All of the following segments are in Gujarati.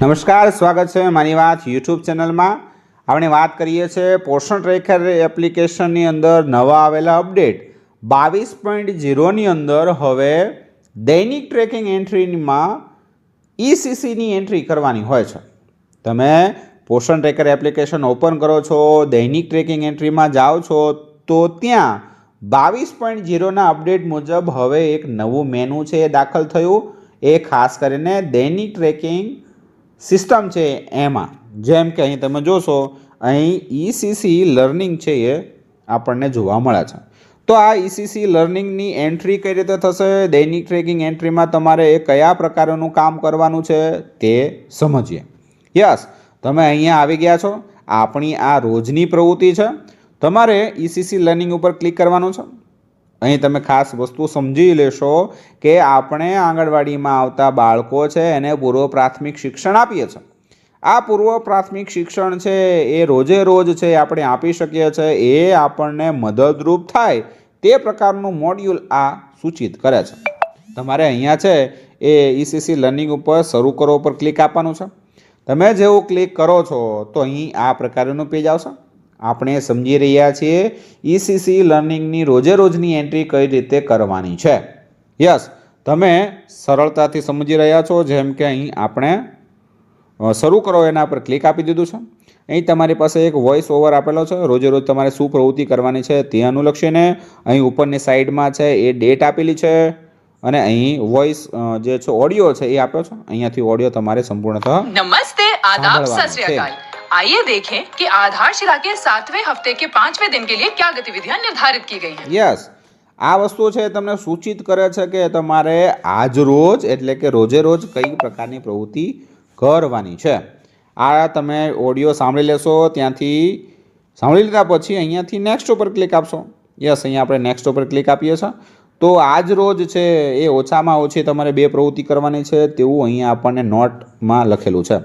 નમસ્કાર, સ્વાગત છે મારી વાત યુટ્યુબ ચેનલમાં. આપણે વાત કરીએ છીએ પોષણ ટ્રેકર એપ્લિકેશનની અંદર નવા આવેલા અપડેટ. બાવીસ પોઈન્ટ ઝીરોની અંદર હવે દૈનિક ટ્રેકિંગ એન્ટ્રીમાં ઈસીસીની એન્ટ્રી કરવાની હોય છે. તમે પોષણ ટ્રેકર એપ્લિકેશન ઓપન કરો છો, દૈનિક ટ્રેકિંગ એન્ટ્રીમાં જાઓ છો, તો ત્યાં બાવીસ પોઈન્ટ ઝીરોના અપડેટ મુજબ હવે એક નવું મેનુ છે એ દાખલ થયું. એ ખાસ કરીને દૈનિક ટ્રેકિંગ સિસ્ટમ છે એમાં. જેમ કે અહીં તમે જોશો, અહીં ઈસીસી લર્નિંગ છે એ આપણને જોવા મળે છે. તો આ ઈસીસી લર્નિંગની એન્ટ્રી કઈ રીતે થશે? દૈનિક ટ્રેકિંગ એન્ટ્રીમાં તમારે એ કયા પ્રકારનું કામ કરવાનું છે તે સમજીએ. યસ, તમે અહીંયા આવી ગયા છો. આપણી આ રોજની પ્રવૃત્તિ છે. તમારે ઈસીસી લર્નિંગ ઉપર ક્લિક કરવાનું છે. અહીં તમે ખાસ વસ્તુ સમજી લેશો કે આપણે આંગણવાડીમાં આવતા બાળકો છે, એને પૂર્વ પ્રાથમિક શિક્ષણ આપીએ છીએ. આ પૂર્વ પ્રાથમિક શિક્ષણ છે, એ રોજે રોજ છે, આપણે આપી શકીએ છીએ, એ આપણને મદદરૂપ થાય તે પ્રકારનું મોડ્યુલ આ સૂચિત કરે છે. તમારે અહીંયા છે, એ ઈસીસી લર્નિંગ ઉપર શરૂ કરો, ઉપર ક્લિક આપવાનું છે. તમે જેવું ક્લિક કરો છો, તો અહીં આ પ્રકારનું પેજ આવશે. આપણે સમજી રહ્યા છીએ ઈસીસી લર્નિંગની રોજે રોજની એન્ટ્રી કઈ રીતે કરવાની છે. યસ તમે સરળતાથી સમજી રહ્યા છો જેમ કે અહીં આપણે શરૂ કરો એના પર ક્લિક આપી દીધું છે. અહીં તમારી પાસે એક વોઇસ ઓવર આપેલો છે. રોજે રોજ તમારે શું પ્રવૃત્તિ કરવાની છે તે અનુલક્ષીને અહીં ઉપરની સાઈડમાં છે એ ડેટ આપેલી છે અને અહીં વોઇસ જે છે ઓડિયો છે એ આપ્યો છે. અહીંયાથી ઓડિયો તમારે સંપૂર્ણતઃ નમસ્તે આદાબ સત आइए देखें कि आधारशिला के सातवें हफ्ते के पांचवें दिन के लिए क्या गतिविधियां निर्धारित की गई हैं યસ આ વસ્તુ છે તમને સૂચિત કરે છે કે તમારે આજ રોજ એટલે કે રોજે રોજ કઈ પ્રકારની પ્રવૃત્તિ કરવાની છે આ તમે ઓડિયો સાંભળી લેશો ત્યાંથી સાંભળી લીધા પછી અહીંયાથી નેક્સ્ટ ઉપર ક્લિક આપશો યસ અહીંયા આપણે નેક્સ્ટ ઉપર ક્લિક આપીએ છીએ તો આજ રોજ છે એ ઓછામાં ઓછી તમારે બે પ્રવૃત્તિ કરવાની છે તેવું અહીંયા આપણને નોટમાં લખેલું છે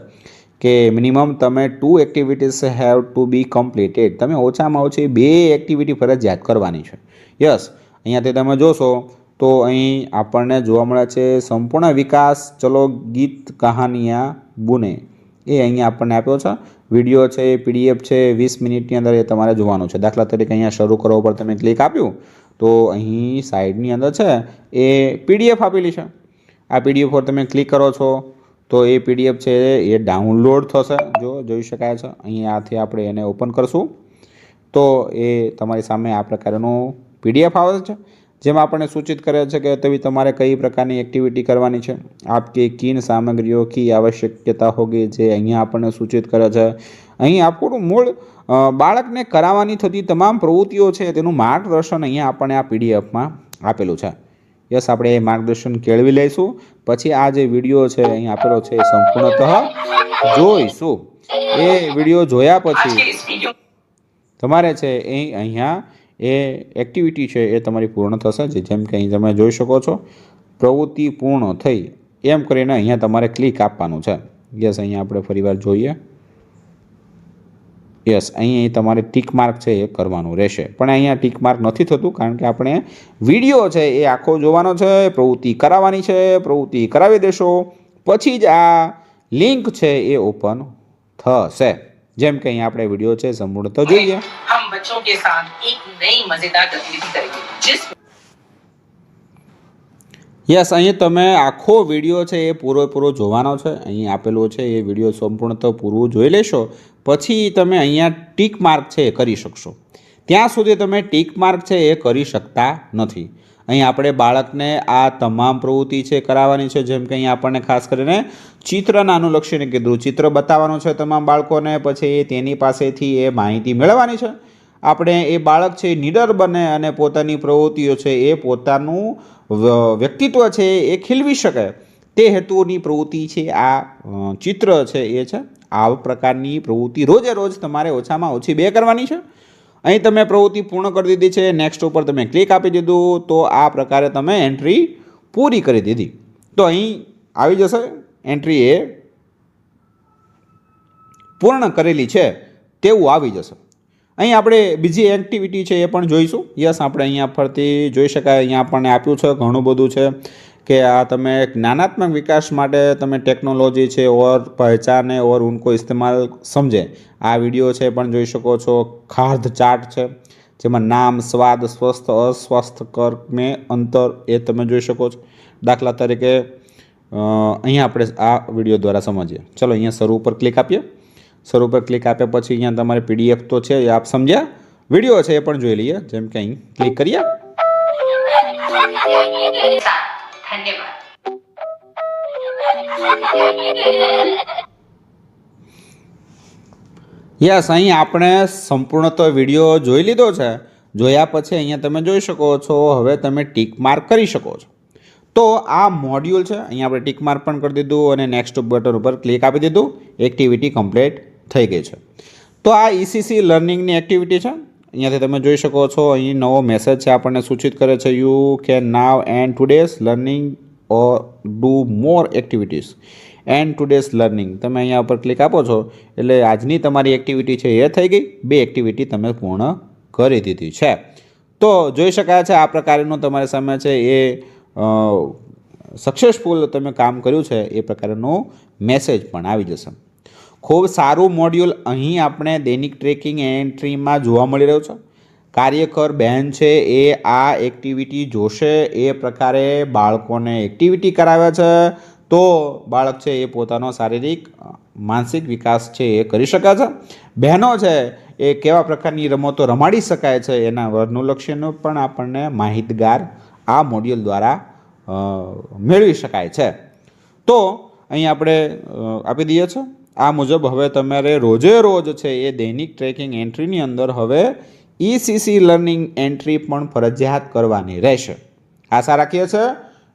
કે મિનિમમ તમે two activities have to be completed તમે ઓછામાં ઓછી બે એક્ટિવિટી ફરજિયાત કરવાની છે. યસ અહીંયાથી તમે જોશો તો અહીં આપણને જોવા મળે છે સંપૂર્ણ વિકાસ. ચલો ગીત કહાનિયા બુને. એ અહીંયા આપણને આપ્યો છે. વીડિયો છે, પીડીએફ છે, વીસ મિનિટની અંદર એ તમારે જોવાનું છે. દાખલા તરીકે અહીંયા શરૂ કરવા ઉપર તમે ક્લિક આપ્યું તો અહીં સાઈડની અંદર છે એ પીડીએફ આપેલી છે. આ પીડીએફ પર તમે ક્લિક કરો છો. તો એ પીડીએફ છે એ ડાઉનલોડ થશે. જો જોઈ શકાય છે અહીંયાથી આપણે એને ઓપન કરશું. તો એ તમારી સામે આ પ્રકારનું પીડીએફ આવે છે, જેમાં આપણને સૂચિત કરે છે કે તેવી તમારે કઈ પ્રકારની એક્ટિવિટી કરવાની છે. આપકી કિન સામગ્રીઓ કી આવશ્યકતા હોગી જે અહીંયા આપણને સૂચિત કરે છે. અહીં આપણું મૂળ બાળકને કરાવવાની થતી તમામ પ્રવૃત્તિઓ છે, તેનું માર્ગદર્શન અહીંયા આપણને આ પીડીએફમાં આપેલું છે. યસ, આપણે એ માર્ગદર્શન કેળવી લઈશું. પછી આ જે વીડિયો છે, અહીં આપેલો છે એ સંપૂર્ણતઃ જોઈશું. એ વીડિયો જોયા પછી તમારે છે એ અહીંયા એ એક્ટિવિટી છે એ તમારી પૂર્ણ થશે. જે જેમ કે અહીં તમે જોઈ શકો છો, પ્રવૃત્તિ પૂર્ણ થઈ એમ કરીને અહીંયા તમારે ક્લિક આપવાનું છે. યસ, અહીંયા આપણે ફરીવાર જોઈએ. યસ અહીંયા તમારે ટીક માર્ક છે એ કરવાનું રહેશે. પણ અહીંયા ટીક માર્ક નથી થતું કારણ કે આપણે વીડિયો છે એ આખો જોવાનો છે, પ્રવૃત્તિ કરાવવાની છે, પ્રવૃત્તિ કરાવી દેશો, પછી જ આ લિંક છે એ ઓપન થશે. જેમ કે અહીંયા આપણે વીડિયો છે સંપૂર્ણ તો જોઈએ બચ્ચો કે સાથ એક નઈ મજેદાર ગતિવિધિ કરેંગે યસ, અહીં તમે આખો વીડિયો છે એ પૂરેપૂરો જોવાનો છે. અહીં આપેલો છે એ વીડિયો સંપૂર્ણતઃ પૂરું જોઈ લેશો. પછી તમે અહીંયા ટીક માર્ક છે એ કરી શકશો. ત્યાં સુધી તમે ટીક માર્ક છે એ કરી શકતા નથી. અહીં આપણે બાળકને આ તમામ પ્રવૃત્તિ છે કરાવવાની છે. જેમ કે અહીં આપણને ખાસ કરીને ચિત્રના અનુલક્ષીને કીધું. ચિત્ર બતાવવાનું છે તમામ બાળકોને. પછી તેની પાસેથી એ માહિતી મેળવવાની છે. આપણે એ બાળક છે નીડર બને અને પોતાની પ્રવૃત્તિઓ છે એ પોતાનું વ્યક્તિત્વ છે એ ખીલવી શકે. તે હેતુઓની પ્રવૃત્તિ છે, આ ચિત્ર છે એ છે. આ પ્રકારની પ્રવૃત્તિ રોજે રોજ તમારે ઓછામાં ઓછી બે કરવાની છે. અહીં તમે પ્રવૃત્તિ પૂર્ણ કરી દીધી છે નેક્સ્ટ ઉપર તમે ક્લિક આપી દીધું, તો આ પ્રકારે તમે એન્ટ્રી પૂરી કરી દીધી. તો અહીં આવી જશે. એન્ટ્રી એ પૂર્ણ કરેલી છે, તેવું આવી જશે. અહીં આપણે બીજી એક્ટિવિટી છે એ પણ જોઈશું. યસ, આપણે અહીંયા ફરતી જોઈ શકાય. અહીંયા આપણને આપ્યું છે, ઘણું બધું છે કે આ તમે જ્ઞાનાત્મક વિકાસ માટે તમે ટેકનોલોજી છે ઓર પહેચાને ઓર ઉનકો ઇસ્તેમાલ સમજે. આ વીડિયો છે પણ જોઈ શકો છો. ખાર્ધ ચાર્ટ છે, જેમાં નામ, સ્વાદ, સ્વસ્થ અસ્વસ્થકર મેં અંતર એ તમે જોઈ શકો છો. દાખલા તરીકે અહીંયા આપણે આ વીડિયો દ્વારા સમજીએ. ચલો, અહીંયા શરૂ ઉપર ક્લિક આપીએ. સર ઉપર ક્લિક આપ્યા પછી અહીંયા તમારે પીડીએફ તો છે એ આપ સમજ્યા? વીડિયો છે એ પણ જોઈ લઈએ. જેમ કે અહીં ક્લિક કરીએ. યસ અહીં આપણે સંપૂર્ણતો વીડિયો જોઈ લીધો છે. જોયા પછી અહીંયા તમે જોઈ શકો છો હવે તમે ટીક માર્ક કરી શકો છો. તો આ મોડ્યુલ છે અહીંયા આપણે ટીક માર્ક પણ કરી દીધું અને નેક્સ્ટ બટન ઉપર ક્લિક આપી દીધું. એક્ટિવિટી કમ્પ્લીટ થઈ ગઈ છે. તો આ ઈસીસી લર્નિંગની એક્ટિવિટી છે. અહીંયાથી તમે જોઈ શકો છો, અહીં નવો મેસેજ છે આપણને સૂચિત કરે છે you can now and today's learning or do more activities and today's learning તમે અહીંયા ઉપર ક્લિક આપો છો, એટલે આજની તમારી એક્ટિવિટી છે એ થઈ ગઈ. બે એક્ટિવિટી તમે પૂર્ણ કરી દીધી છે. તો જોઈ શકાય છે આ પ્રકારનું તમારી સામે છે એ સક્સેસફુલ તમે કામ કર્યું છે, એ પ્રકારનો મેસેજ પણ આવી જશે. ખૂબ સારું મોડ્યુલ અહીં આપણે દૈનિક ટ્રેકિંગ એન્ટ્રીમાં જોવા મળી રહ્યું છે. કાર્યકર બહેન છે એ આ એક્ટિવિટી જોશે, એ પ્રકારે બાળકોને એક્ટિવિટી કરાવે છે. તો બાળક છે એ પોતાનો શારીરિક, માનસિક વિકાસ છે એ કરી શકે છે. બહેનો છે એ કેવા પ્રકારની રમતો રમાડી શકાય છે એના વર્ણુલક્ષ્યનું પણ આપણને માહિતગાર આ મોડ્યુલ દ્વારા મેળવી શકાય છે. તો અહીં આપણે આપી દઈએ છીએ આ મુજબ હવે તમારે રોજે રોજ છે એ દૈનિક ટ્રેકિંગ એન્ટ્રીની અંદર હવે ઈસીસી લર્નિંગ એન્ટ્રી પણ ફરજિયાત કરવાની રહેશે. આશા રાખીએ છીએ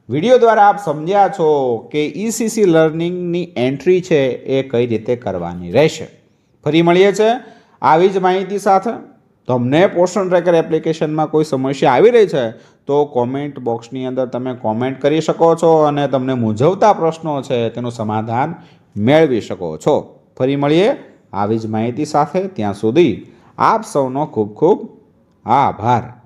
વીડિયો દ્વારા આપ સમજ્યા છો કે ઈસીસી લર્નિંગની એન્ટ્રી છે એ કઈ રીતે કરવાની રહેશે. ફરી મળીએ છે આવી જ માહિતી સાથે. તમને પોષણ ટ્રેકર એપ્લિકેશનમાં કોઈ સમસ્યા આવી રહી છે તો કોમેન્ટ બોક્સની અંદર તમે કોમેન્ટ કરી શકો છો અને તમને મૂંઝવતા પ્રશ્નો છે તેનું સમાધાન મેળવી શકો છો. ફરી મળીએ આવી જ માહિતી સાથે ત્યાં સુધી આપ સૌનો ખૂબ ખૂબ આભાર.